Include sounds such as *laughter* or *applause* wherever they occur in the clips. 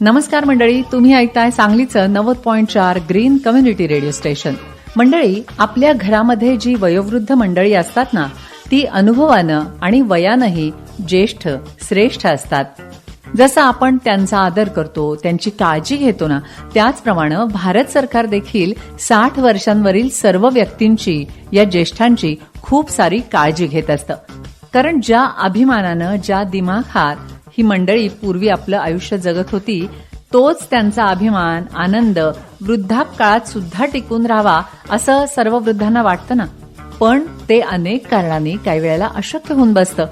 नमस्कार मंडळी तुम्ही ऐकताय सांगलीचं नव्वद पॉईंट चार ग्रीन कम्युनिटी रेडिओ स्टेशन. मंडळी आपल्या घरामध्ये जी वयोवृद्ध मंडळी असतात ना ती अनुभवानं आणि वयानंही ज्येष्ठ श्रेष्ठ असतात. जसं आपण त्यांचा आदर करतो त्यांची काळजी घेतो ना त्याचप्रमाणे भारत सरकार देखील साठ वर्षांवरील सर्व व्यक्तींची या ज्येष्ठांची खूप सारी काळजी घेत असतं. कारण ज्या अभिमानानं ज्या दिमाखात ही मंडळी पूर्वी आपलं आयुष्य जगत होती तोच त्यांचा अभिमान आनंद वृद्धापकाळात सुद्धा टिकून राहावा असं सर्व वृद्धांना वाटतं ना? पण ते अनेक कारणांनी काही वेळेला अशक्य होऊन बसतं.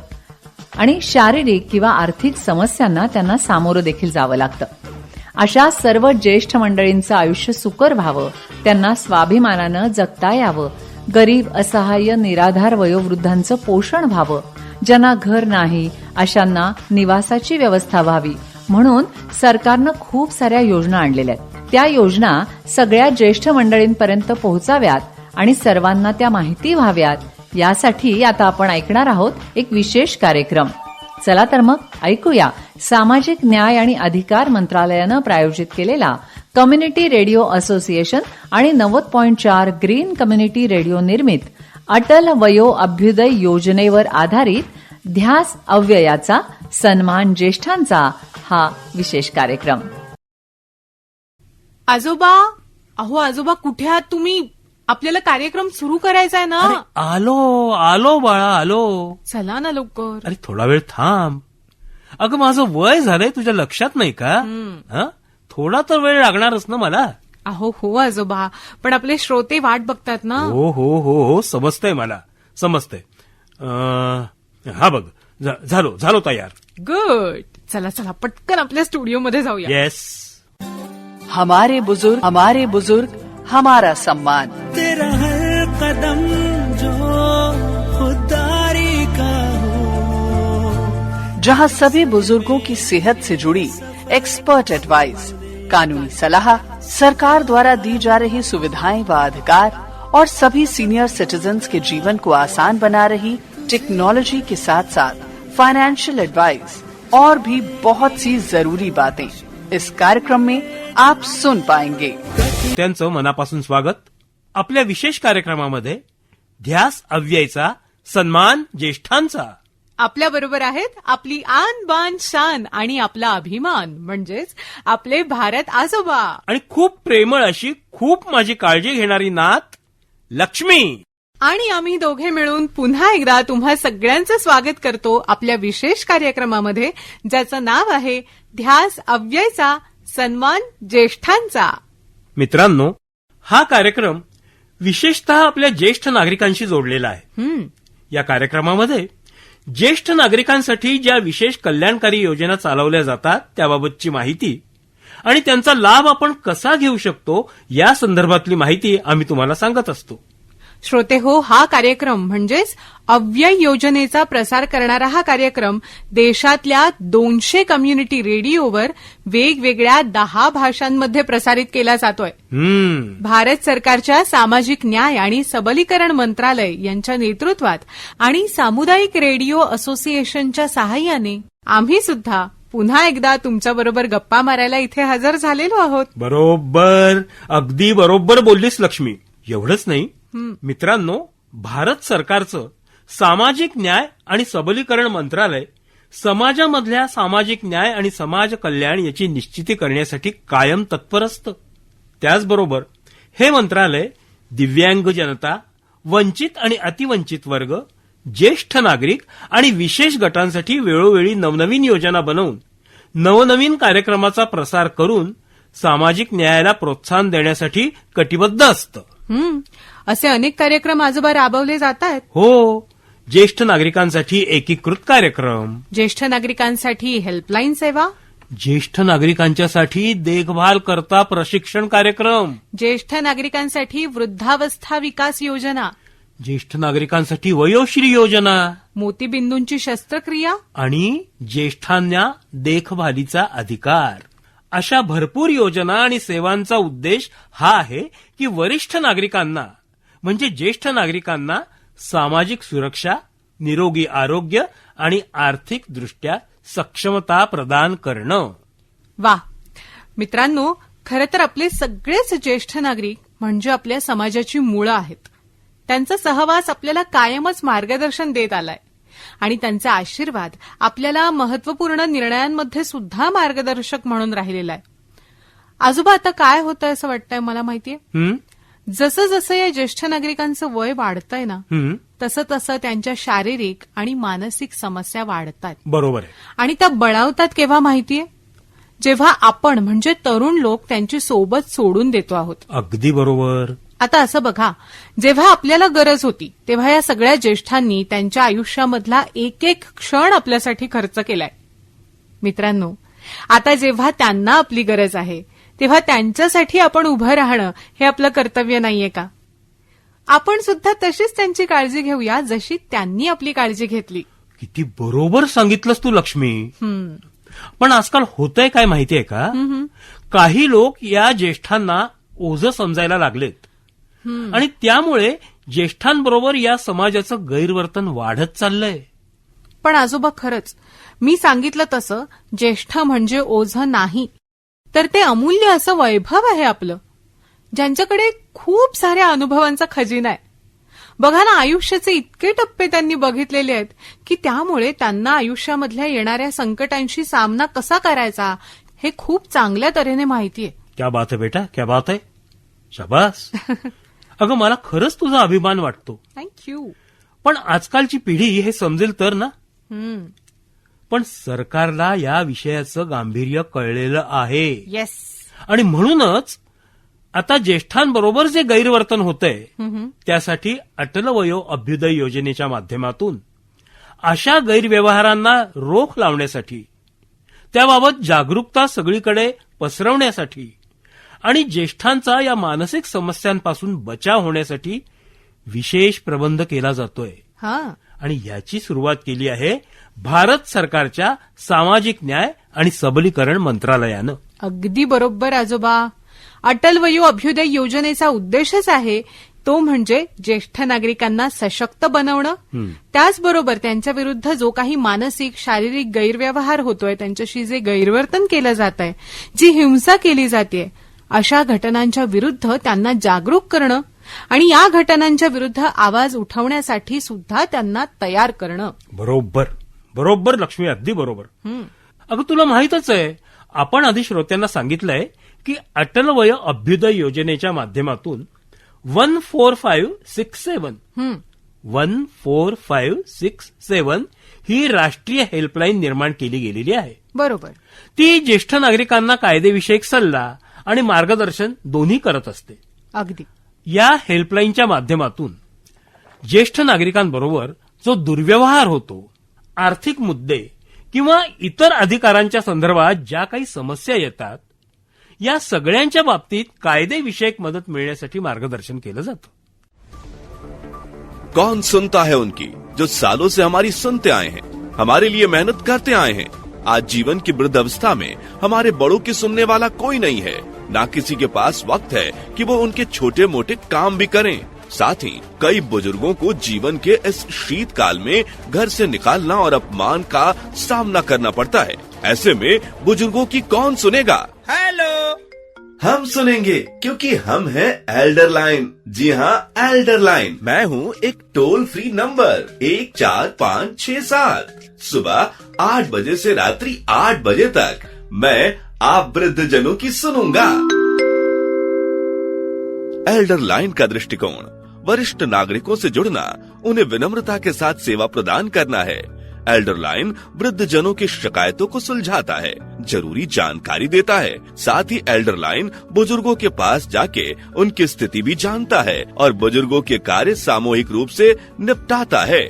आणि शारीरिक किंवा आर्थिक समस्यांना त्यांना सामोरं देखील जावं लागतं. अशा सर्व ज्येष्ठ मंडळींचं आयुष्य सुकर व्हावं त्यांना स्वाभिमानानं जगता यावं गरीब असहाय्य निराधार वयोवृद्धांचं पोषण व्हावं ज्यांना घर नाही अशांना निवासाची व्यवस्था व्हावी. म्हणून सरकारनं खूप साऱ्या योजना आणलेल्या आहेत. त्या योजना सगळ्या ज्येष्ठ मंडळींपर्यंत पोहोचाव्यात आणि सर्वांना त्या माहिती व्हाव्यात. यासाठी आता आपण ऐकणार आहोत एक विशेष कार्यक्रम. चला तर मग ऐकूया सामाजिक न्याय आणि अधिकार मंत्रालयानं प्रायोजित केलेला कम्युनिटी रेडिओ असोसिएशन आणि नव्वद पॉईंट चार ग्रीन कम्युनिटी रेडिओ निर्मित अटल वयो अभ्युदय योजनेवर आधारित ध्यास अव्ययाचा सन्मान ज्येष्ठांचा हा विशेष कार्यक्रम. आजोबा अहो आजोबा कुठे आहात तुम्ही? आपल्याला कार्यक्रम सुरू करायचा आहे ना. अरे आलो आलो बाळा आलो. चला ना लवकर. अरे थोडा वेळ थांब. अगं माझं वय झालंय तुझ्या लक्षात नाही का? हं? थोडा तर वेळ लागणारच ना मला. अहो हो आजोबा पण आपले श्रोते वाट बघतात ना. हो हो हो हो समजतंय मला. समजतंय. अं, हा बघ झा- झालो झालो तयार. गुड चला चला पटकन आपल्या स्टुडिओमध्ये जाऊया. येस हमारे बुज़ुर्ग हमारे बुज़ुर्ग हमारा सम्मान. तेरा हर कदम जो खुदारी का हो। जहाँ सभी बुज़ुर्गों की सेहत से जुड़ी एक्सपर्ट एडवाइस कानूनी सलाह सरकार द्वारा दी जा रही सुविधाएँ व अधिकार और सभी सीनियर सिटीजन्स के जीवन को आसान बना रही टेक्नोलॉजी के साथ साथ फाइनेंशियल एडवाइस और भी बहुत सी जरूरी बातें इस कार्यक्रम में आप सुन पाएंगे। त्यांचं मनापासून स्वागत. आपल्या विशेष कार्यक्रमामध्ये ध्यास अव्ययचा सन्मान ज्येष्ठांचा. आपल्या बरोबर आहेत आपली आन बान शान आणि आपला अभिमान म्हणजेच आपले भारत आजोबा. आणि खूप प्रेमळ अशी खूप माझी काळजी घेणारी नात लक्ष्मी. आणि आम्ही दोघे मिळून पुन्हा एकदा तुम्हा सगळ्यांचं स्वागत करतो आपल्या विशेष कार्यक्रमामध्ये ज्याचं नाव आहे ध्यास अव्ययचा सन्मान ज्येष्ठांचा. मित्रांनो हा कार्यक्रम विशेषतः आपल्या ज्येष्ठ नागरिकांशी जोडलेला आहे. या कार्यक्रमामध्ये ज्येष्ठ नागरिकांसाठी ज्या विशेष कल्याणकारी योजना चालवल्या जातात त्याबाबतची माहिती आणि त्यांचा लाभ आपण कसा घेऊ शकतो या संदर्भातली माहिती आम्ही तुम्हाला सांगत असतो. श्रोते हो हा कार्यक्रम म्हणजेच अव्यय योजनेचा प्रसार करणारा हा कार्यक्रम देशातल्या दोनशे कम्युनिटी रेडिओवर वेगवेगळ्या दहा भाषांमध्ये प्रसारित केला जातोय. भारत सरकारच्या सामाजिक न्याय आणि सबलीकरण मंत्रालय यांच्या नेतृत्वात आणि सामुदायिक रेडिओ असोसिएशनच्या सहाय्याने आम्ही सुद्धा पुन्हा एकदा तुमच्याबरोबर गप्पा मारायला इथे हजर झालेलो आहोत. बरोबर. अगदी बरोबर बोललीस लक्ष्मी. एवढंच नाही. मित्रांनो भारत सरकारचं सामाजिक न्याय आणि सबलीकरण मंत्रालय समाजामधल्या सामाजिक न्याय आणि समाज कल्याण याची निश्चिती करण्यासाठी कायम तत्पर असतं. त्याचबरोबर हे मंत्रालय दिव्यांग जनता वंचित आणि अतिवंचित वर्ग ज्येष्ठ नागरिक आणि विशेष गटांसाठी वेळोवेळी नवनवीन योजना बनवून नवनवीन कार्यक्रमाचा प्रसार करून सामाजिक न्यायाला प्रोत्साहन देण्यासाठी कटिबद्ध असतं. असे अनेक कार्यक्रम आजोबा राबवले जात आहेत. हो ज्येष्ठ नागरिकांसाठी एकीकृत कार्यक्रम. ज्येष्ठ नागरिकांसाठी हेल्पलाईन सेवा. ज्येष्ठ नागरिकांच्यासाठी देखभाल करता प्रशिक्षण कार्यक्रम. ज्येष्ठ नागरिकांसाठी वृद्धावस्था विकास योजना. ज्येष्ठ नागरिकांसाठी वयोश्री योजना. मोतीबिंदूंची शस्त्रक्रिया. आणि ज्येष्ठांना देखभालीचा अधिकार. अशा भरपूर योजना आणि सेवांचा उद्देश हा आहे की वरिष्ठ नागरिकांना म्हणजे ज्येष्ठ नागरिकांना सामाजिक सुरक्षा निरोगी आरोग्य आणि आर्थिक दृष्ट्या सक्षमता प्रदान करणं. वा. मित्रांनो खरं तर आपले सगळेच ज्येष्ठ नागरिक म्हणजे आपल्या समाजाची मुळं आहेत. त्यांचा सहवास आपल्याला कायमच मार्गदर्शन देत आलाय. आणि त्यांचा आशीर्वाद आपल्याला महत्त्वपूर्ण निर्णयांमध्ये सुद्धा मार्गदर्शक म्हणून राहिलेला आहे. आजोबा आता काय होतंय असं वाटतंय मला माहितीये? जसं जसं या ज्येष्ठ नागरिकांचं वय वाढतंय ना? तसं तसं त्यांच्या शारीरिक आणि मानसिक समस्या वाढतात. बरोबर आहे. आणि त्या बळावतात केव्हा माहितीये? जेव्हा आपण म्हणजे तरुण लोक त्यांची सोबत सोडून देतो आहोत. अगदी बरोबर. आता असं बघा जेव्हा आपल्याला गरज होती तेव्हा या सगळ्या ज्येष्ठांनी त्यांच्या आयुष्यामधला एक एक क्षण आपल्यासाठी खर्च केलाय. मित्रांनो आता जेव्हा त्यांना आपली गरज आहे तेव्हा त्यांच्यासाठी आपण उभं राहणं हे आपलं कर्तव्य नाहीये का? आपण सुद्धा तशीच त्यांची काळजी घेऊया जशी त्यांनी आपली काळजी घेतली. किती बरोबर सांगितलंस तू लक्ष्मी. पण आजकाल होतंय काय माहितीये का? काही लोक या ज्येष्ठांना ओझ समजायला लागलेत. आणि त्यामुळे ज्येष्ठांबरोबर या समाजाचं गैरवर्तन वाढत चाललंय. पण आजोबा खरंच मी सांगितलं तसं ज्येष्ठ म्हणजे ओझं नाही. तर ते अमूल्य असं वैभव आहे आपलं ज्यांच्याकडे खूप साऱ्या अनुभवांचा खजिना आहे. बघा ना आयुष्याचे इतके टप्पे त्यांनी बघितलेले आहेत की त्यामुळे त्यांना आयुष्यामधल्या येणाऱ्या संकटांशी सामना कसा करायचा हे खूप चांगल्या तऱ्हेने माहितीये क्या बात आहे बेटा क्या बात आहे शाबास. *laughs* अगं मला खरंच तुझा अभिमान वाटतो. थँक्यू पण आजकालची पिढी हे समजेल तर ना? पण सरकारला या विषयाचं गांभीर्य कळलेलं आहे. येस आणि म्हणूनच आता ज्येष्ठांबरोबर जे गैरवर्तन होतंय त्यासाठी अटल वयो अभ्युदय योजनेच्या माध्यमातून अशा गैरव्यवहारांना रोख लावण्यासाठी त्याबाबत जागरूकता सगळीकडे पसरवण्यासाठी आणि ज्येष्ठांचा या मानसिक समस्यांपासून बचाव होण्यासाठी विशेष प्रबंध केला जातोय. आणि याची सुरुवात केली आहे भारत सरकारच्या सामाजिक न्याय आणि सबलीकरण मंत्रालयानं. अगदी बरोबर आजोबा. अटल वयो अभ्युदय योजनेचा उद्देशच आहे तो म्हणजे ज्येष्ठ नागरिकांना सशक्त बनवणं. त्याचबरोबर त्यांच्या विरुद्ध जो काही मानसिक शारीरिक गैरव्यवहार होतोय त्यांच्याशी जे गैरवर्तन केलं जात आहे जी हिंसा केली जाते अशा घटनांच्या विरुद्ध त्यांना जागरूक करणं आणि या घटनांच्या विरुद्ध आवाज उठवण्यासाठी सुद्धा त्यांना तयार करणं. बरोबर. बरोबर लक्ष्मी. अगदी बरोबर. अगं तुला माहितच आहे आपण आधी श्रोत्यांना सांगितलंय की अटल वय अभ्युदय योजनेच्या माध्यमातून one four five six seven one four five six seven ही राष्ट्रीय हेल्पलाईन निर्माण केली गेलेली आहे. बरोबर. ती ज्येष्ठ नागरिकांना कायदेविषयक सल्ला आणि मार्गदर्शन दोन्ही करत असते. अगदी. या हेल्पलाईनच्या माध्यमातून ज्येष्ठ नागरिकांबरोबर जो दुर्व्यवहार होतो आर्थिक मुद्दे किंवा इतर अधिकारांच्या संदर्भात ज्या काही समस्या येतात या सगळ्यांच्या बाबतीत कायदेविषयक मदत मिळण्यासाठी मार्गदर्शन केलं जातं. कौन सुनता है उनकी जो सालों से हमारी सुनते आए हैं हमारे लिए मेहनत करते आए हैं। आज जीवन की वृद्ध अवस्था में हमारे बड़ों की सुनने वाला कोई नहीं है। ना किसी के पास वक्त है कि वो उनके छोटे मोटे काम भी करें। साथ ही कई बुज़ुर्गों को जीवन के इस शीतकाल में घर से निकालना और अपमान का सामना करना पड़ता है। ऐसे में बुज़ुर्गों की कौन सुनेगा? हेलो हम सुनेंगे क्योंकि हम हैं एल्डर लाइन जी हाँ एल्डर लाइन मैं हूँ एक टोल फ्री नंबर एक चार पाँच छः सात। सुबह आठ बजे से रात्रि आठ बजे तक। मैं आप वृद्ध जनों की सुनूँगा। एल्डर लाइन का दृष्टिकोण, वरिष्ठ नागरिकों से जुड़ना, उन्हें विनम्रता के साथ सेवा प्रदान करना है। एल्डर लाइन वृद्ध जनों की शिकायतों को सुलझाता है, ज़रूरी जानकारी देता है। साथ ही एल्डर लाइन बुज़ुर्गों के पास जाके उनकी स्थिति भी जानता है और बुज़ुर्गों के कार्य सामूहिक रूप से निपटाता है।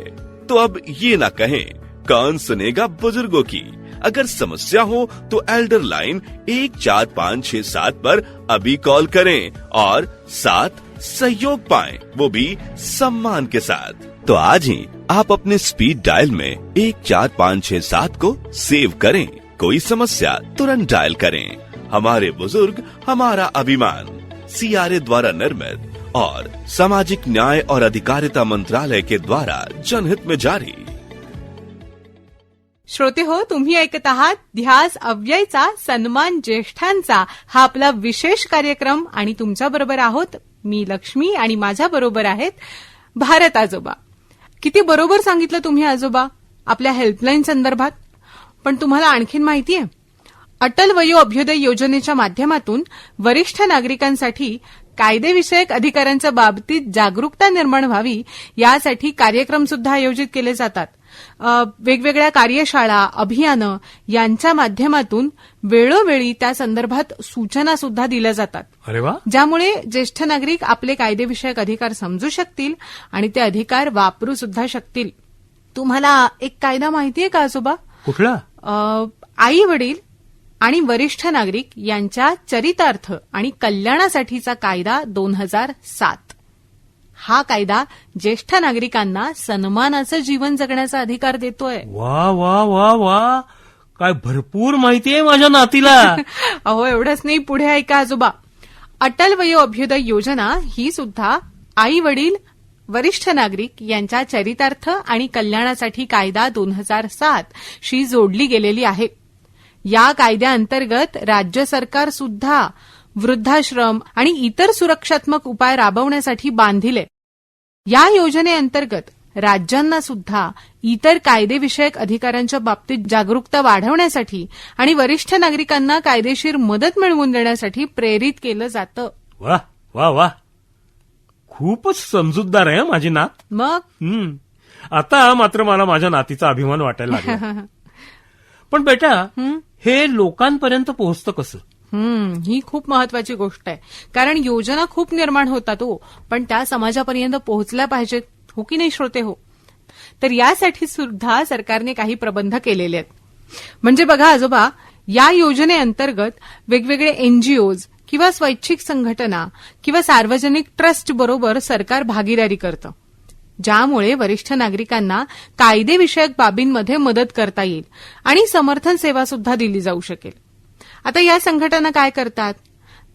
तो अब ये ना कहें, कौन सुनेगा बुज़ुर्गों की? अगर समस्या हो तो एल्डर लाइन एक चार पाँच छह सात पर अभी कॉल करें और साथ सहयोग पाएँ, वो भी सम्मान के साथ। तो आज ही आप अपने स्पीड डायल में एक चार पाँच छह सात को सेव करें। कोई समस्या, तुरंत डायल करें। हमारे बुज़ुर्ग, हमारा अभिमान। सीआरए द्वारा निर्मित और सामाजिक न्याय और अधिकारिता मंत्रालय के द्वारा जनहित में जारी। श्रोते हो तुम्ही ऐकत आहात ध्यास अव्ययचा सन्मान ज्येष्ठांचा. हा आपला विशेष कार्यक्रम आणि तुमच्या बरोबर आहोत मी लक्ष्मी आणि माझ्या बरोबर आहेत भारत आजोबा. किती बरोबर सांगितलं तुम्ही आजोबा आपल्या हेल्पलाईन संदर्भात. पण तुम्हाला आणखीन माहितीये अटल वयो अभ्युदय योजनेच्या माध्यमातून वरिष्ठ नागरिकांसाठी कायदेविषयक अधिकारांच्या बाबतीत जागरूकता निर्माण व्हावी यासाठी कार्यक्रम सुद्धा आयोजित केले जातात. वेगवेगळ्या कार्यशाळा अभियानं यांच्या माध्यमातून वेळोवेळी त्या संदर्भात सूचना सुद्धा दिल्या जातात. अरे वा! ज्यामुळे ज्येष्ठ नागरिक आपले कायदेविषयक अधिकार समजू शकतील आणि ते अधिकार वापरू सुद्धा शकतील. तुम्हाला एक कायदा माहितीये का आजोबा? कुठला? आई वडील आणि वरिष्ठ नागरिक यांच्या चरितार्थ आणि कल्याणासाठीचा कायदा दोन हजार सात. हा कायदा ज्येष्ठ नागरिकांना सन्मानाचं जीवन जगण्याचा अधिकार देतोय. वा वा वा वा. काय भरपूर माहिती आहे माझ्या नातीला. *laughs* अहो एवढंच नाही पुढे ऐका आजोबा. अटल वयो अभ्युदय योजना ही सुद्धा आई वडील वरिष्ठ नागरिक यांच्या चरितार्थ आणि कल्याणासाठी कायदा दोन हजार सात शी जोडली गेलेली आहे. या कायद्याअंतर्गत राज्य सरकार सुद्धा वृद्धाश्रम आणि इतर सुरक्षात्मक उपाय राबवण्यासाठी बांधिले. या योजनेअंतर्गत राज्यांना सुद्धा इतर कायदेविषयक अधिकारांच्या बाबतीत जागरूकता वाढवण्यासाठी आणि वरिष्ठ नागरिकांना कायदेशीर मदत मिळवून देण्यासाठी प्रेरित केलं जातं. वा वा वा. खूपच समजूतदार आहे माझी नात. मग? आता मात्र मला माझ्या नातीचा अभिमान वाटायला लागला. *laughs* पण बेटा हे लोकांपर्यंत पोहोचतं कसं? हम्म ही खूप महत्वाची गोष्ट आहे. कारण योजना खूप निर्माण होतात हो पण त्या समाजापर्यंत पोहोचल्या पाहिजेत हो की नाही श्रोते हो? तर यासाठी सुद्धा सरकारने काही प्रबंध केलेले आहेत. म्हणजे बघा आजोबा या योजनेअंतर्गत वेगवेगळे एनजीओज किंवा स्वैच्छिक संघटना किंवा सार्वजनिक ट्रस्ट बरोबर सरकार भागीदारी करतं. ज्यामुळे वरिष्ठ नागरिकांना कायदेविषयक बाबींमध्ये मदत करता येईल आणि समर्थन सेवा सुद्धा दिली जाऊ शकेल. आता या संघटना काय करतात?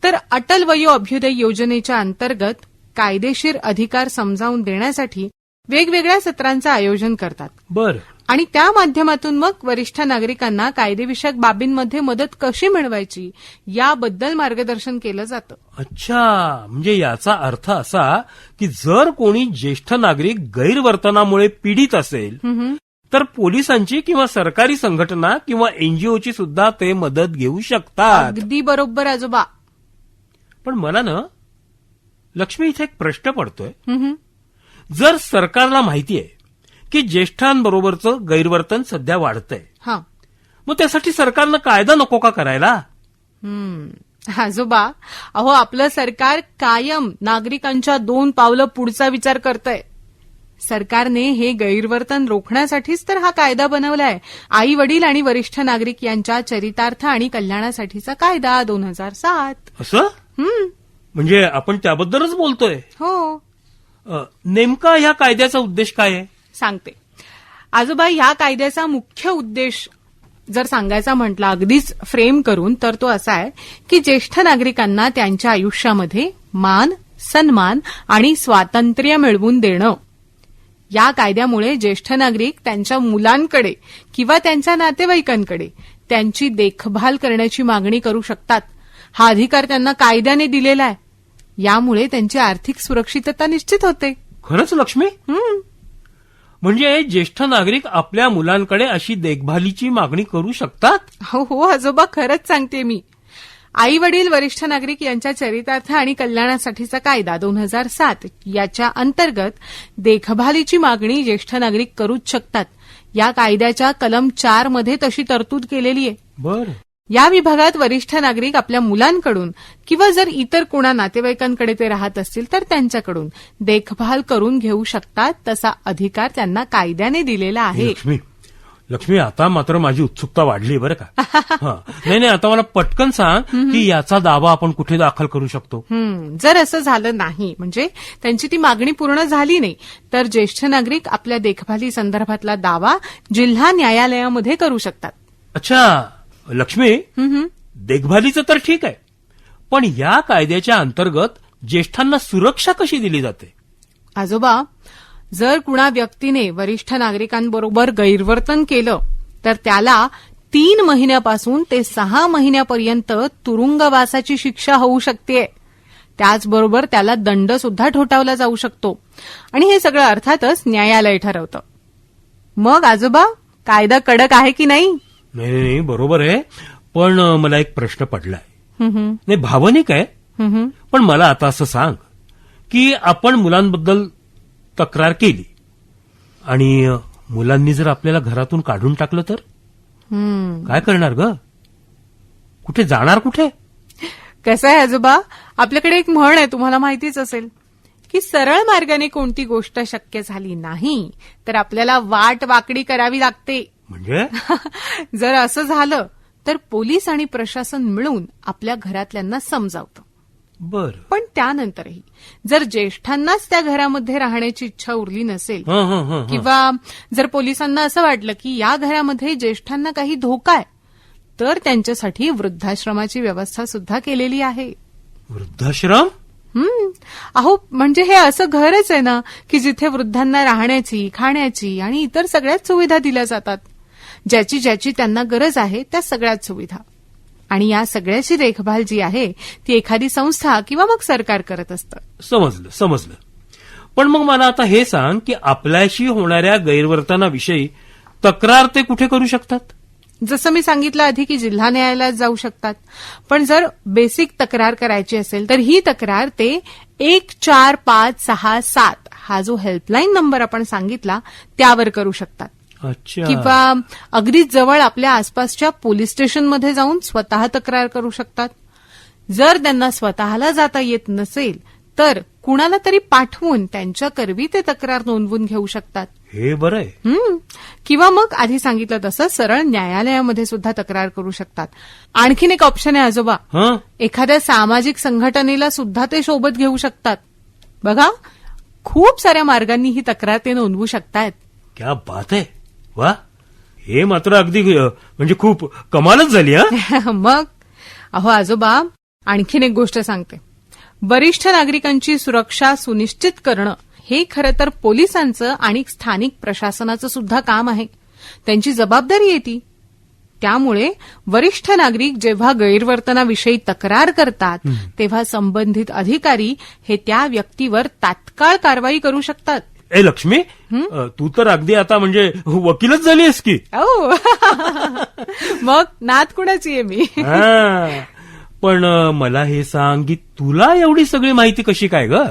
तर अटल वयो अभ्युदय योजनेच्या अंतर्गत कायदेशीर अधिकार समजावून देण्यासाठी वेगवेगळ्या सत्रांचं आयोजन करतात. बर. आणि त्या माध्यमातून मग वरिष्ठ नागरिकांना कायदेविषयक बाबींमध्ये मदत कशी मिळवायची याबद्दल मार्गदर्शन केलं जातं. अच्छा म्हणजे याचा अर्थ असा की जर कोणी ज्येष्ठ नागरिक गैरवर्तनामुळे पीडित असेल तर पोलिसांची किंवा सरकारी संघटना किंवा एनजीओची सुद्धा ते मदत घेऊ शकतात. अगदी बरोबर आजोबा. पण मला ना लक्ष्मी इथे एक प्रश्न पडतोय. जर सरकारला माहिती आहे की ज्येष्ठांबरोबरचं गैरवर्तन सध्या वाढतंय. हा. मग त्यासाठी सरकारनं कायदा नको का करायला? आजोबा अहो आपलं सरकार कायम नागरिकांच्या दोन पावलं पुढचा विचार करतंय. सरकारने हे गैरवर्तन रोखण्यासाठीच तर हा कायदा बनवलाय. आई वडील आणि वरिष्ठ नागरिक यांच्या चरितार्थ आणि कल्याणासाठीचा कायदा दोन हजार सात. असं? हम्म. म्हणजे आपण त्याबद्दलच बोलतोय. हो. अ, नेमका या कायद्याचा उद्देश काय आहे? सांगते. आजोबा या कायद्याचा मुख्य उद्देश जर सांगायचा म्हटला अगदीच फ्रेम करून तर तो असा आहे की ज्येष्ठ नागरिकांना त्यांच्या आयुष्यामध्ये मान सन्मान आणि स्वातंत्र्य मिळवून देणं. या कायद्यामुळे ज्येष्ठ नागरिक त्यांच्या मुलांकडे किंवा त्यांच्या नातेवाईकांकडे त्यांची देखभाल करण्याची मागणी करू शकतात. हा अधिकार त्यांना कायद्याने दिलेला आहे. यामुळे त्यांची आर्थिक सुरक्षितता निश्चित होते. खरंच लक्ष्मी? म्हणजे ज्येष्ठ नागरिक आपल्या मुलांकडे अशी देखभालीची मागणी करू शकतात? हो हो आजोबा खरंच सांगते मी. आई वडील वरिष्ठ नागरिक यांच्या चरितार्थ आणि कल्याणासाठीचा कायदा दोन हजार सात याच्या अंतर्गत देखभालीची मागणी ज्येष्ठ नागरिक करूच शकतात. या कायद्याच्या कलम चारमध्ये तशी तरतूद केलेली आहे. बर. या विभागात वरिष्ठ नागरिक आपल्या मुलांकडून किंवा जर इतर कोणा नातेवाईकांकडे ते राहत असतील तर त्यांच्याकडून देखभाल करून घेऊ शकतात तसा अधिकार त्यांना कायद्याने दिलेला आहे. लक्ष्मी लक्ष्मी आता मात्र माझी उत्सुकता वाढली बरं का? *laughs* हा. नाही नाही आता मला पटकन सांग की याचा दावा आपण कुठे दाखल करू शकतो? जर असं झालं नाही म्हणजे त्यांची ती मागणी पूर्ण झाली नाही तर ज्येष्ठ नागरिक आपल्या देखभाली संदर्भातला दावा जिल्हा न्यायालयामध्ये करू शकतात. अच्छा. लक्ष्मी देखभालीचं तर ठीक आहे पण या कायद्याच्या अंतर्गत ज्येष्ठांना सुरक्षा कशी दिली जाते? आजोबा जर कुणा व्यक्तीने वरिष्ठ नागरिकांबरोबर गैरवर्तन केलं तर त्याला तीन महिन्यापासून ते सहा महिन्यापर्यंत तुरुंगवासाची शिक्षा होऊ शकते. त्याचबरोबर त्याला दंड सुद्धा ठोठावला जाऊ शकतो. आणि हे सगळं अर्थातच न्यायालय ठरवतं. मग आजोबा कायदा कडक आहे की नाही? नाही नाही नाही, बरोबर आहे. पण मला एक प्रश्न पडलाय. नाही भावनिक आहे. पण मला आता असं सांग की आपण मुलांबद्दल तक्रार केली आणि मुलांनी जर आपल्याला घरातून काढून टाकलं तर? हं. काय करणार ग? कुठे जाणार कुठे? कसं आहे आजोबा? आपल्याकडे एक म्हण आहे तुम्हाला माहितीच असेल की सरळ मार्गाने कोणती गोष्ट शक्य झाली नाही तर आपल्याला वाट वाकडी करावी लागते. म्हणजे? *laughs* जर असं झालं तर पोलीस आणि प्रशासन मिळून आपल्या घरातल्यांना समजावतं. बर. पण त्यानंतरही जर ज्येष्ठांनाच त्या घरामध्ये राहण्याची इच्छा उरली नसेल. किंवा जर पोलिसांना असं वाटलं की या घरामध्ये ज्येष्ठांना काही धोका आहे तर त्यांच्यासाठी वृद्धाश्रमाची व्यवस्था सुद्धा केलेली आहे. वृद्धाश्रम? हम्म. अहो म्हणजे हे असं घरच आहे ना की जिथे वृद्धांना राहण्याची खाण्याची आणि इतर सगळ्याच सुविधा दिल्या जातात. ज्याची ज्याची त्यांना गरज आहे त्या सगळ्याच सुविधा. आणि या सगळ्याची देखभाल जी आहे ती एखादी संस्था किंवा मग सरकार करत असतं. समजलं समजलं. पण मग मला आता हे सांग की आपल्याशी होणाऱ्या गैरवर्तनाविषयी तक्रार ते कुठे करू शकतात? जसं मी सांगितलं आधी की जिल्हा न्यायालयात जाऊ शकतात. पण जर बेसिक तक्रार करायची असेल तर ही तक्रार ते एक चार पाच सहा सात हा जो हेल्पलाईन नंबर आपण सांगितला त्यावर करू शकतात. किंवा अगदीच जवळ आपल्या आसपासच्या पोलीस स्टेशनमध्ये जाऊन स्वतः तक्रार करू शकतात. जर त्यांना स्वतःला जाता येत नसेल तर कुणाला तरी पाठवून त्यांच्या करवी ते तक्रार नोंदवून घेऊ शकतात. हे बरं. किंवा मग आधी सांगितलं तसं सरळ न्यायालयामध्ये सुद्धा तक्रार करू शकतात. आणखीन एक ऑप्शन आहे आजोबा. एखाद्या सामाजिक संघटनेला सुद्धा ते सोबत घेऊ शकतात. बघा खूप साऱ्या मार्गांनी ही तक्रार ते नोंदवू शकतायत. क्या बात आहे. वा हे मात्र अगदी म्हणजे खूप कमालच झाली हा? *laughs* मग? अहो आजोबा आणखीन एक गोष्ट सांगते. वरिष्ठ नागरिकांची सुरक्षा सुनिश्चित करणं हे खरं तर पोलिसांचं आणि स्थानिक प्रशासनाचं सुद्धा काम आहे. त्यांची जबाबदारी आहे ती. त्यामुळे वरिष्ठ नागरिक जेव्हा गैरवर्तनाविषयी तक्रार करतात तेव्हा संबंधित अधिकारी हे त्या व्यक्तीवर तात्काळ कारवाई करू शकतात. ए लक्ष्मी अ, तू तर अगदी आता म्हणजे वकीलच झाली आहेस की. *laughs* ओ मग नात कुणाची आहे मी? हा. पण अ, मला हे सांग की तुला एवढी सगळी माहिती कशी काय ग?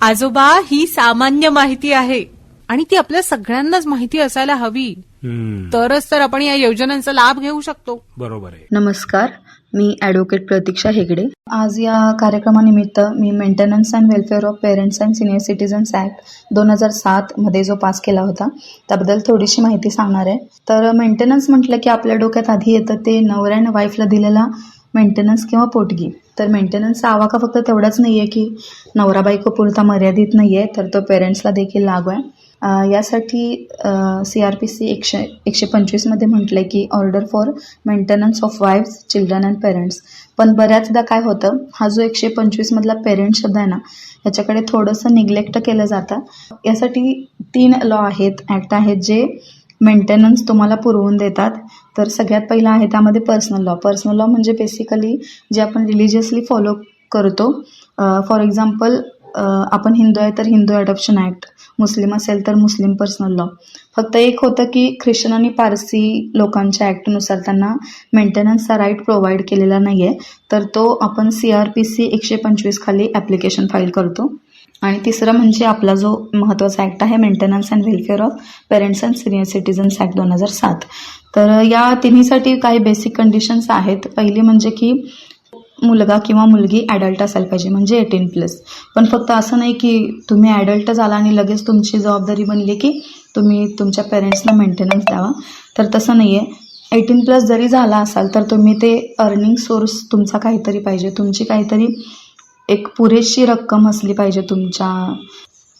आजोबा ही सामान्य माहिती आहे आणि ती आपल्या सगळ्यांनाच माहिती असायला हवी. हम्म, तरच तर आपण या योजनांचा लाभ घेऊ शकतो. बरोबर आहे. नमस्कार. मी ॲडव्होकेट प्रतीक्षा हेगडे. आज या कार्यक्रमानिमित्त मी maintenance and welfare of parents and senior citizens act दोन हजार सातमध्ये जो पास केला होता त्याबद्दल थोडीशी माहिती सांगणार आहे. तर मेंटेनन्स म्हटलं की आपल्या डोक्यात आधी येतं ते नवऱ्याने वाईफला दिलेला मेंटेनन्स किंवा पोटगी. तर मेंटेनन्सचा आवाका फक्त तेवढाच नाही आहे की नवरा बायको पुरता मर्यादित नाही आहे तर तो पेरेंट्सला देखील लागू आहे. यासाठी सी आर पी सी एकशे एकशे पंचवीसमध्ये म्हटलं आहे की order for maintenance of wives children and parents पण बऱ्याचदा काय होतं हा जो एकशे पंचवीसमधला पेरेंट शब्द आहे ना ह्याच्याकडे थोडंसं निग्लेक्ट केलं जातं. यासाठी तीन लॉ आहेत ॲक्ट आहेत जे मेंटेनन्स तुम्हाला पुरवून देतात. तर सगळ्यात पहिला आहे त्यामध्ये पर्सनल लॉ पर्सनल लॉ म्हणजे बेसिकली जे आपण रिलिजियसली फॉलो करतो फॉर एक्झाम्पल आपण हिंदू आहे तर हिंदू अडॉप्शन ॲक्ट मुस्लिम असेल तर मुस्लिम पर्सनल लॉ फक्त एक होतं की ख्रिश्चन आणि पारसी लोकांच्या ॲक्टनुसार त्यांना मेंटेनन्सचा राईट प्रोव्हाइड केलेला नाही आहे तर तो आपण सी आर पी सी एकशे पंचवीस खाली ॲप्लिकेशन फाईल करतो. आणि तिसरं म्हणजे आपला जो महत्त्वाचा ॲक्ट आहे maintenance and welfare of parents and senior citizens act दोन हजार सात. तर या तिन्हीसाठी काही बेसिक कंडिशन्स आहेत. पहिली म्हणजे की मुलगा किंवा मुलगी ॲडल्ट असायला पाहिजे म्हणजे एटीन प्लस पण फक्त असं नाही की तुम्ही ॲडल्ट झाला आणि लगेच तुमची जबाबदारी बनली की तुम्ही तुमच्या पेरेंट्सना मेंटेनन्स द्यावा. तर तसं नाही आहे एटीन प्लस जरी झाला असाल तर तुम्ही ते अर्निंग सोर्स तुमचा काहीतरी पाहिजे. तुमची काहीतरी एक पुरेशी रक्कम असली पाहिजे तुमच्या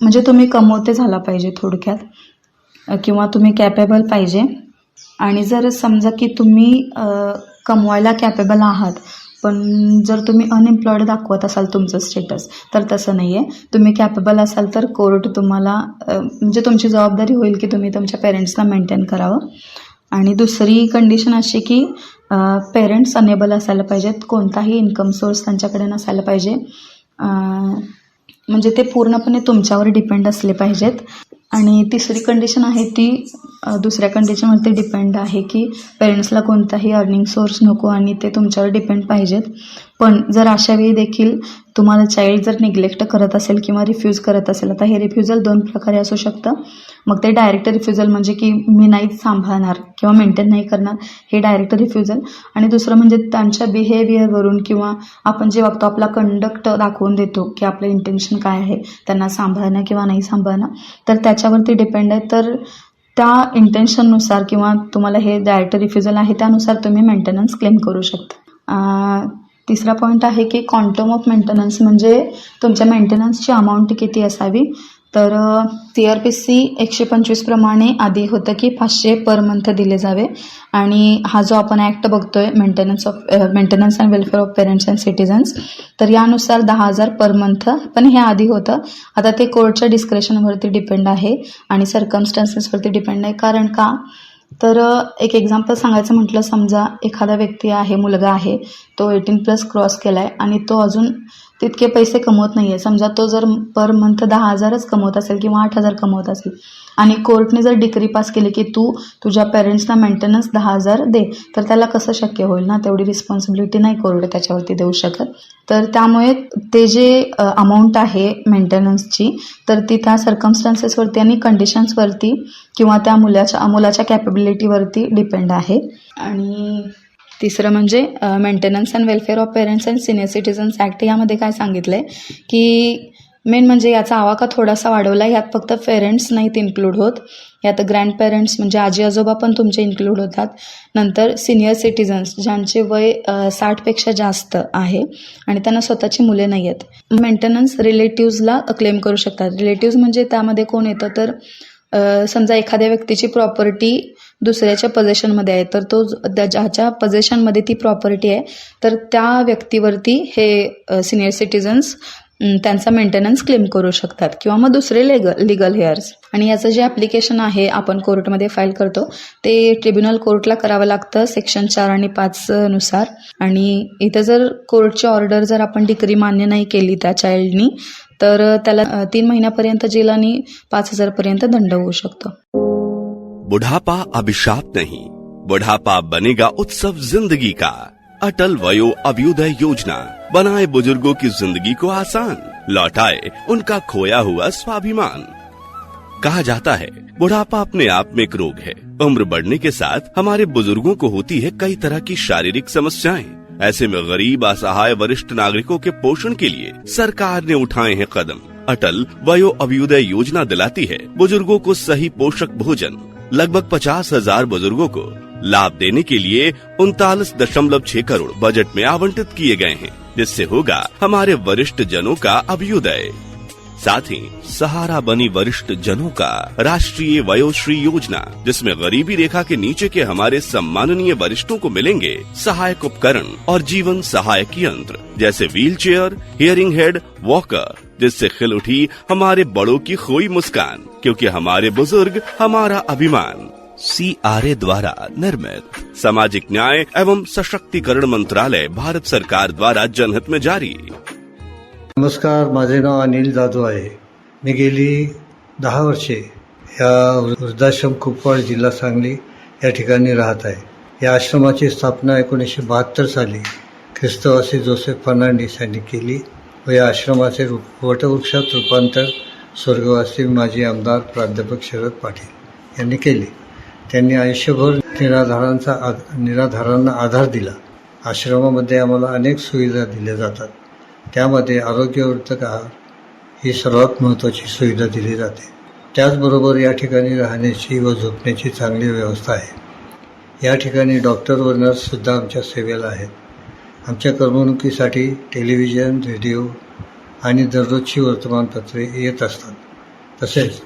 म्हणजे तुम्ही कमवते झाला पाहिजे थोडक्यात किंवा तुम्ही कॅपेबल पाहिजे. आणि जर समजा की तुम्ही कमवायला कॅपेबल आहात पण जर तुम्ही अनएम्प्लॉईड दाखवत असाल तुमचं स्टेटस तर तसं नाही आहे तुम्ही कॅपेबल असाल तर कोर्ट तुम्हाला म्हणजे तुमची जबाबदारी होईल की तुम्ही तुमच्या पेरेंट्सना मेंटेन करावं. आणि दुसरी कंडिशन अशी की पेरेंट्स अनेबल असायला पाहिजेत. कोणताही इन्कम सोर्स त्यांच्याकडे नसायला पाहिजे. म्हणजे ते पूर्णपणे तुमच्यावर डिपेंड असले पाहिजेत. आणि तिसरी कंडिशन आहे ती दुसऱ्या कंडिशनवरती डिपेंड आहे की पेरेंट्सला कोणताही अर्निंग सोर्स नको आणि ते तुमच्यावर डिपेंड पाहिजेत. पण जर अशावेळी देखील तुम्हाला चाइल्ड जर निग्लेक्ट करत असेल किंवा रिफ्यूज करत असेल आता हे रिफ्युजल दोन प्रकारे असू शकतं. मग ते डायरेक्ट रिफ्युजल म्हणजे की मी नाहीच सांभाळणार किंवा मेंटेन नाही करणार हे डायरेक्ट रिफ्युजल आणि दुसरं म्हणजे त्यांच्या बिहेवियरवरून किंवा आपण जे बघतो आपला कंडक्ट दाखवून देतो की आपलं इंटेन्शन काय आहे त्यांना सांभाळणं किंवा नाही सांभाळणं तर त्याच्यावरती डिपेंड आहे. तर त्या इंटेन्शननुसार किंवा तुम्हाला हे डायरेक्ट रिफ्युजल आहे त्यानुसार तुम्ही मेंटेनन्स क्लेम करू शकता. तिसरा पॉईंट आहे की क्वांटम ऑफ मेंटेनन्स म्हणजे तुमच्या मेंटेनन्सची अमाऊंट किती असावी? तर सी आर पी सी एकशे पंचवीसप्रमाणे आधी होतं की पाचशे पर मंथ दिले जावे. आणि हा जो आपण ॲक्ट बघतोय maintenance of maintenance and welfare of parents and citizens तर यानुसार दहा हजार पर मंथ पण हे आधी होतं. आता ते कोर्टच्या डिस्क्रेशनवरती डिपेंड आहे आणि सर्कमस्टान्सेसवरती डिपेंड आहे. कारण का? तर एक एक्झाम्पल सांगायचं म्हटलं समजा एखादा व्यक्ती आहे मुलगा आहे तो एटीन प्लस क्रॉस केला आहे आणि तो अजून तितके पैसे कमवत नाही आहे समजा तो जर पर मंथ दहा हजारच कमवत असेल किंवा आठ हजार कमवत असेल आणि कोर्टने जर डिक्री पास केली की तू तुझ्या पेरेंट्सना मेंटेनन्स दहा हजार दे तर त्याला कसं शक्य होईल ना? तेवढी रिस्पॉन्सिबिलिटी नाही कोर्ट त्याच्यावरती देऊ शकत. तर त्यामुळे ते जे अमाऊंट आहे मेंटेनन्सची तर ती त्या सर्कमस्टान्सेसवरती आणि कंडिशन्सवरती किंवा त्या मुलाच्या मुलाच्या कॅपेबिलिटीवरती डिपेंड आहे. आणि तिसरं म्हणजे maintenance and welfare of parents and senior citizens act यामध्ये काय सांगितलं आहे की मेन म्हणजे याचा आवाका थोडासा वाढवला यात फक्त पेरेंट्स नाहीत इन्क्लूड होत. यात ग्रँड पेरेंट्स म्हणजे आजी आजोबा पण तुमचे इन्क्लूड होतात. नंतर सिनियर सिटीजन्स ज्यांचे वय साठपेक्षा जास्त आहे आणि त्यांना स्वतःची मुले नाही आहेत मेंटेनन्स रिलेटिव्हजला क्लेम करू शकतात. रिलेटिव्ज म्हणजे त्यामध्ये कोण येतं तर समजा एखाद्या व्यक्तीची प्रॉपर्टी दुसऱ्याच्या पजेशनमध्ये आहे. तर तो त्या ज्याच्या पजेशनमध्ये ती प्रॉपर्टी आहे तर त्या व्यक्तीवरती हे सिनियर सिटीजन्स त्यांचा मेंटेनन्स क्लेम करू शकतात. किंवा मग दुसरे लेगल लिगल हेअर्स आणि याचं जे ॲप्लिकेशन आहे आपण कोर्टमध्ये फाईल करतो ते ट्रिब्युनल कोर्टला करावं लागतं सेक्शन चार आणि पाच नुसार. आणि इथं जर कोर्टची ऑर्डर जर आपण डिग्री मान्य नाही केली त्या चाइल्डनी तर त्याला तीन महिन्यापर्यंत जेल आणि पाच हजारपर्यंत दंड होऊ शकतो. बुढ़ापा अभिशाप नहीं। बुढ़ापा बनेगा उत्सव ज़िंदगी का। अटल वयो अभ्युदय योजना। बनाए बुज़ुर्गों की ज़िंदगी को आसान। लौटाए उनका खोया हुआ स्वाभिमान। कहा जाता है, बुढ़ापा अपने आप में एक रोग है। उम्र बढ़ने के साथ हमारे बुज़ुर्गों को होती है कई तरह की शारीरिक समस्याएँ। ऐसे में गरीब, असहाय, वरिष्ठ नागरिकों के पोषण के लिए सरकार ने उठाए हैं कदम। अटल वयो अभ्युदय योजना दिलाती है। बुज़ुर्गों को सही पोषक भोजन। लगभग पचास हज़ार बुजुर्गो को लाभ देने के लिए उनतालीस दशमलव छह करोड़ बजट में आवंटित किए गए हैं। जिससे होगा हमारे वरिष्ठ जनों का अभ्युदय। साथ ही सहारा बनी वरिष्ठ जनों का राष्ट्रीय वयोश्री योजना, जिसमें गरीबी रेखा के नीचे के हमारे सम्माननीय वरिष्ठों को मिलेंगे सहायक उपकरण और जीवन सहायक यंत्र, जैसे wheelchair hearing aid, walker जिससे खिल उठी हमारे बड़ों की खोई मुस्कान, क्योंकि हमारे बुज़ुर्ग हमारा अभिमान। सी आर ए द्वारा निर्मित। सामाजिक न्याय एवं सशक्तिकरण मंत्रालय भारत सरकार द्वारा जनहित में जारी। नमस्कार, माझे नाव अनिल जाधव आहे. मी गेली दहा वर्षे या वृद्धाश्रम कुपवाड जिल्हा सांगली या ठिकाणी राहत आहे. या आश्रमाची स्थापना एकोणीसशे बहात्तर साली ख्रिस्तवासी जोसेफ फर्नांडिस यांनी केली. व या आश्रमाचे रूप वटवृक्षात रूपांतर स्वर्गवासी माजी आमदार प्राध्यापक शरद पाटील यांनी केले. त्यांनी आयुष्यभर निराधारांचा आध निराधारांना आधार दिला. आश्रमामध्ये आम्हाला अनेक सुविधा दिल्या जातात. त्यामध्ये आरोग्यवर्धक आहार ही सर्वात महत्त्वाची सुविधा दिली जाते. त्याचबरोबर या ठिकाणी राहण्याची व झोपण्याची चांगली व्यवस्था आहे. या ठिकाणी डॉक्टर व नर्ससुद्धा आमच्या सेवेला आहेत. आमच्या करमणुकीसाठी टेलिव्हिजन रेडिओ आणि दररोजची वर्तमानपत्रे येत असतात. तसेच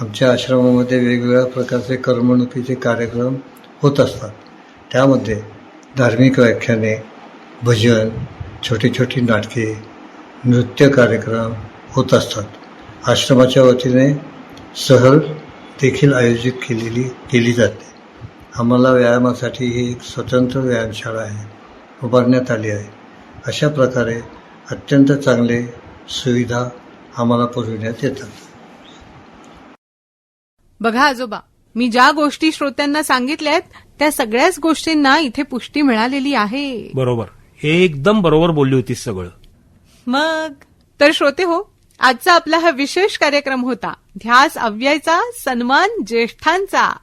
आमच्या आश्रमामध्ये वेगवेगळ्या प्रकारचे करमणुकीचे कार्यक्रम होत असतात. त्यामध्ये धार्मिक व्याख्याने भजन छोटी छोटी नाटके नृत्य कार्यक्रम होत असतात. आश्रमाच्या वतीने सहल देखील आयोजित केलेली केली जाते. आम्हाला व्यायामासाठी ही एक स्वतंत्र व्यायामशाळा आहे. उभारण्यात आली आहे. अशा प्रकारे अत्यंत चांगले सुविधा आम्हाला पुरविण्यात येतात. बघा आजोबा मी ज्या गोष्टी श्रोत्यांना सांगितल्या आहेत त्या सगळ्याच गोष्टींना इथे पुष्टी मिळालेली आहे. बरोबर. एकदम बरोबर बोलली होतीस सगळं. मग? तर श्रोते हो आजचा आपला हा विशेष कार्यक्रम होता. ध्यास अव्ययचा सन्मान ज्येष्ठांचा.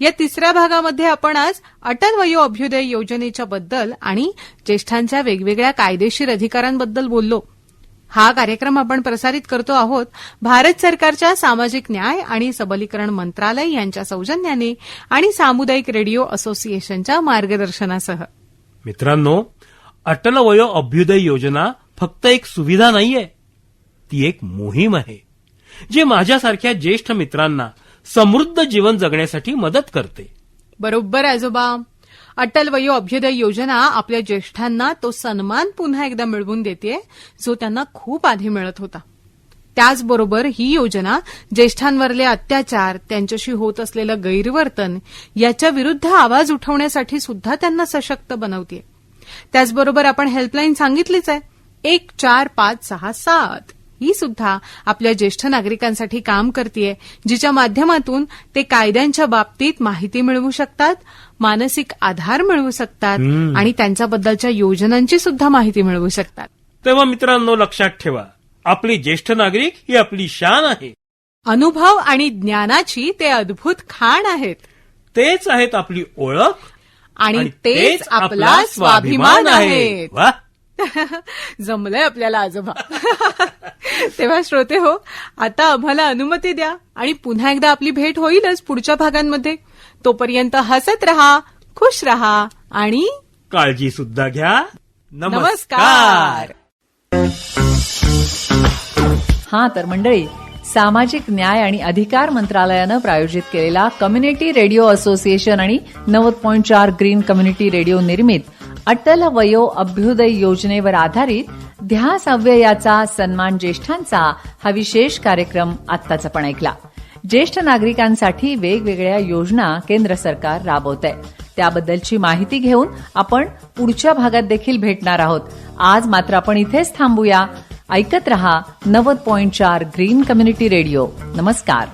या तिसऱ्या भागामध्ये आपण आज अटल वयो अभ्युदय योजनेच्या बद्दल आणि ज्येष्ठांच्या वेगवेगळ्या कायदेशीर अधिकारांबद्दल बोललो. हा कार्यक्रम आपण प्रसारित करतो आहोत भारत सरकारच्या सामाजिक न्याय आणि सबलीकरण मंत्रालय यांच्या सौजन्याने आणि सामुदायिक रेडिओ असोसिएशनच्या मार्गदर्शनासह. मित्रांनो अटल वयो अभ्युदय योजना फक्त एक सुविधा नाहीये ती एक मोहीम आहे जे माझ्यासारख्या ज्येष्ठ मित्रांना समृद्ध जीवन जगण्यासाठी मदत करते. बरोबर आजोबा. अटल वयो अभ्युदय योजना आपल्या ज्येष्ठांना तो सन्मान पुन्हा एकदा मिळवून देते जो त्यांना खूप आधी मिळत होता. त्याचबरोबर ही योजना ज्येष्ठांवरले अत्याचार त्यांच्याशी होत असलेलं गैरवर्तन याच्या विरुद्ध आवाज उठवण्यासाठी सुद्धा त्यांना सशक्त बनवते त्याचबरोबर आपण हेल्पलाईन सांगितलीच आहे. एक चार पाच सहा सात. ही सुद्धा आपल्या ज्येष्ठ नागरिकांसाठी काम करते जिच्या माध्यमातून ते कायद्यांच्या बाबतीत माहिती मिळवू शकतात मानसिक आधार मिळवू शकतात आणि त्यांच्याबद्दलच्या योजनांची सुद्धा माहिती मिळवू शकतात. तेव्हा मित्रांनो लक्षात ठेवा आपली ज्येष्ठ नागरिक ही आपली शान आहे. अनुभव आणि ज्ञानाची ते अद्भुत खाण आहेत. तेच आहेत आपली ओळख आणि तेच आपला स्वाभिमान आहे. वा. *laughs* जमलंय आपल्याला आजोबा. *laughs* तेव्हा श्रोते हो आता आम्हाला अनुमती द्या आणि पुन्हा एकदा आपली भेट होईलच पुढच्या भागांमध्ये. तोपर्यंत हसत रहा खुश रहा आणि काळजी सुद्धा घ्या. नमस्कार. हा तर मंडळी सामाजिक न्याय आणि अधिकार मंत्रालयानं प्रायोजित केलेला कम्युनिटी रेडिओ असोसिएशन आणि नव्वद पॉईंट चार ग्रीन कम्युनिटी रेडिओ निर्मित अटल वयो अभ्युदय योजनेवर आधारित ध्यास अव्ययाचा सन्मान ज्येष्ठांचा हा विशेष कार्यक्रम आत्ताचा पण ऐकला. ज्येष्ठ नागरिकांसाठी वेगवेगळ्या योजना केंद्र सरकार राबवत आहे त्याबद्दलची माहिती घेऊन आपण पुढच्या भागात देखील भेटणार आहोत. आज मात्र आपण इथेच थांबूया. ऐकत रहा नव्वद पॉईंट चार ग्रीन कम्युनिटी रेडिओ. नमस्कार.